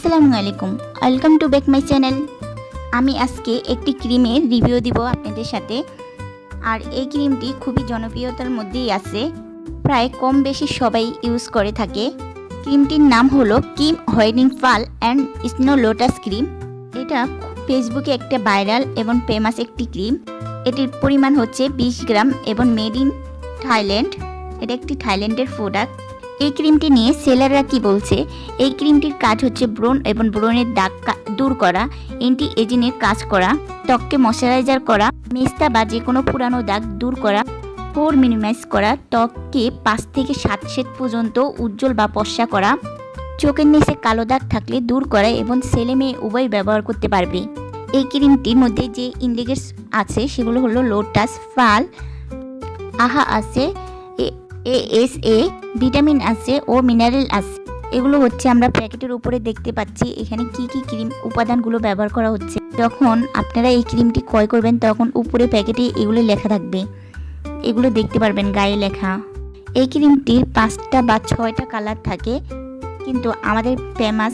আসসালামু আলাইকুম। Welcome to back my channel আমি আজকে একটি ক্রিমের রিভিউ দিব আপনাদের সাথে। আর এই ক্রিমটি খুবই জনপ্রিয়তার মধ্যেই আছে। প্রায় কম বেশি সবাই ইউজ করে থাকে। ক্রিমটির নাম হলো Kim whitening fall and snow lotus cream এটা ফেসবুকে একটা ভাইরাল এবং ফেমাস একটি ক্রিম। এটির পরিমাণ হচ্ছে বিশ গ্রাম এবং মেড ইন থাইল্যান্ড এটা একটি থাইল্যান্ডের প্রোডাক্ট এই ক্রিমটি নিয়ে সেলাররা কি বলছে? এই ক্রিমটির কাজ হচ্ছে ব্রণ এবং ব্রণের দাগ দূর করা, এন্টি এজিংয়ের কাজ করা, ত্বককে ময়শ্চারাইজার করা, মেস্তা বা যে কোনো পুরানো দাগ দূর করা, পোর মিনিমাইজ করা, ত্বককে পাঁচ থেকে সাত শেড পর্যন্ত উজ্জ্বল বা ফর্সা করা, চোখের নিচে কালো দাগ থাকলে দূর করা এবং ছেলে মেয়ে উভয় ব্যবহার করতে পারবে। এই ক্রিমটির মধ্যে যে ইন্ডিগেটস আছে সেগুলো হলো লোটাস ফাল, আহা আছে এ এস এ ভিটামিন আছে ও মিনারেল আছে। এগুলো হচ্ছে আমরা প্যাকেটের উপরে দেখতে পাচ্ছি। এখানে কি কি ক্রিম উপাদানগুলো ব্যবহার করা হচ্ছে। যখন আপনারা এই ক্রিমটি ক্রয় করবেন, তখন উপরে প্যাকেটে এগুলো লেখা থাকবে। এগুলো দেখতে পারবেন গায়ে লেখা। এই ক্রিমটির পাঁচটা বা ছয়টা কালার থাকে। কিন্তু আমাদের ফেমাস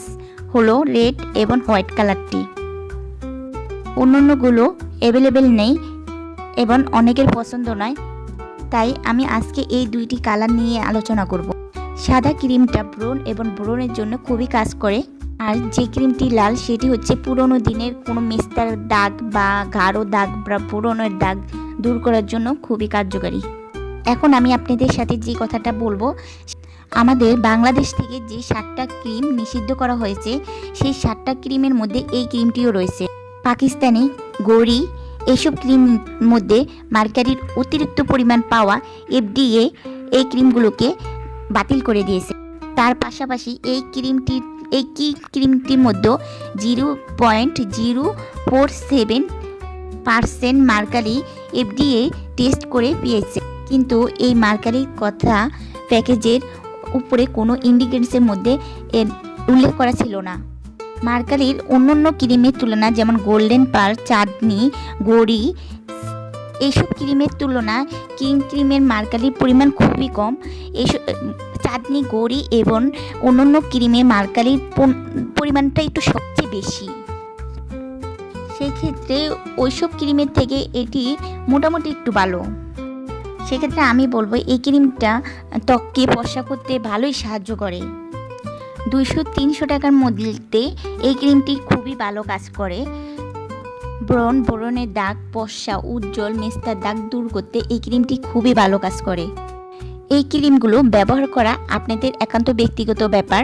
হলো রেড এবং হোয়াইট কালারটি। অন্যান্যগুলো অ্যাভেলেবেল নেই এবং অনেকের পছন্দ নয়। তাই আমি আজকে এই দুইটি কালার নিয়ে আলোচনা করব। সাদা ক্রিমটা ব্রণ এবং ব্রণের জন্য খুবই কাজ করে। আর যে ক্রিমটি লাল, সেটি হচ্ছে পুরনো দিনের কোনো মিস্তার দাগ বা গাঢ় দাগ বা পুরনোর দাগ দূর করার জন্য খুবই কার্যকারী। এখন আমি আপনাদের সাথে যে কথাটা বলব, আমাদের বাংলাদেশ থেকে যে সাতটা ক্রিম নিষিদ্ধ করা হয়েছে, সেই সাতটা ক্রিমের মধ্যে এই ক্রিমটিও রয়েছে। পাকিস্তানি গড়ি এইসব ক্রিম মধ্যে মার্কারির অতিরিক্ত পরিমাণ পাওয়া এফডিএ এই ক্রিমগুলোকে বাতিল করে দিয়েছে। তার পাশাপাশি এই ক্রিমটির এই কি ক্রিমটির মধ্যে zero point zero four seven percent mercury FDA test করে পেয়েছে। কিন্তু এই মার্কারির কথা প্যাকেজের উপরে কোনো ইন্ডিগ্রেন্টসের মধ্যে উল্লেখ করা ছিল না। মার্কারির অন্যান্য ক্রিমের তুলনা, যেমন গোল্ডেন পার চাঁদনি, গড়ি এইসব ক্রিমের তুলনা, কিং ক্রিমের মার্কারির পরিমাণ খুবই কম। এইসব চাঁদনি, গড়ি এবং অন্যান্য ক্রিমে মার্কারির পরিমাণটা একটু সবচেয়ে বেশি। সেই ক্ষেত্রে ওইসব ক্রিমের থেকে এটি মোটামুটি একটু ভালো। সেক্ষেত্রে আমি বলব, এই ক্রিমটা ত্বককে ফর্সা করতে ভালোই সাহায্য করে। দুইশো তিনশো টাকার মধ্যে এই ক্রিমটি খুবই ভালো কাজ করে। ব্রণ ব্রণের দাগ পশা উজ্জ্বল মেস্তার দাগ দূর করতে এই ক্রিমটি খুবই ভালো কাজ করে। এই ক্রিমগুলো ব্যবহার করা আপনাদের একান্ত ব্যক্তিগত ব্যাপার,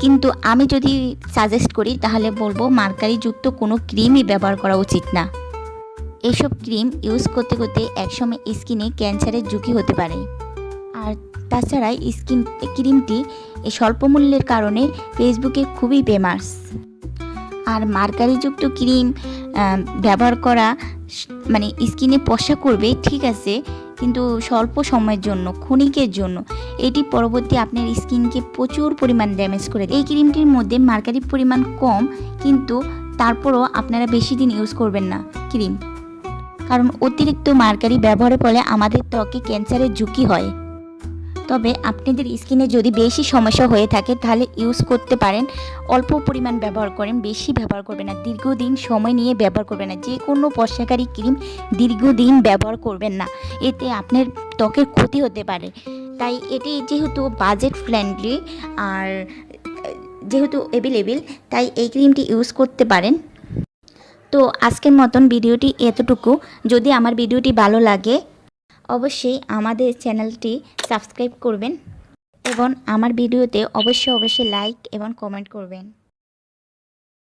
কিন্তু আমি যদি সাজেস্ট করি, তাহলে বলব মার্কারিযুক্ত কোনো ক্রিমই ব্যবহার করা উচিত না। এসব ক্রিম ইউজ করতে করতে একসময় স্কিনে ক্যান্সারের ঝুঁকি হতে পারে। আর তাছাড়া স্কিন ক্রিমটি স্বল্প মূল্যের কারণে ফেসবুকে খুবই ফেমাস আর মার্কারিযুক্ত ক্রিম ব্যবহার করা মানে স্কিনে পশা করবে, ঠিক আছে, কিন্তু স্বল্প সময়ের জন্য, ক্ষণিকের জন্য। এটি পরবর্তী আপনার স্কিনকে প্রচুর পরিমাণ ড্যামেজ করে। এই ক্রিমটির মধ্যে মার্কারির পরিমাণ কম, কিন্তু তারপরও আপনারা বেশি দিন ইউজ করবেন না ক্রিম। কারণ অতিরিক্ত মার্কারি ব্যবহারের ফলে আমাদের ত্বকে ক্যান্সারের ঝুঁকি হয়। তবে আপনাদের স্কিনে যদি বেশি সমস্যা হয়ে থাকে, তাহলে ইউজ করতে পারেন। অল্প পরিমাণ ব্যবহার করেন, বেশি ব্যবহার করবেন না। দীর্ঘদিন সময় নিয়ে ব্যবহার করবেন না। যে কোনো বর্ষাকারী ক্রিম দীর্ঘদিন ব্যবহার করবেন না। এতে আপনার ত্বকের ক্ষতি হতে পারে। তাই এটি যেহেতু বাজেট ফ্রেন্ডলি আর যেহেতু অ্যাভেলেবেল তাই এই ক্রিমটি ইউজ করতে পারেন। তো আজকের মতন ভিডিওটি এতটুকু। যদি আমার ভিডিওটি ভালো লাগে অবশ্যই আমাদের চ্যানেলটি সাবস্ক্রাইব করবেন এবং আমার ভিডিওতে অবশ্যই অবশ্যই লাইক এবং কমেন্ট করবেন।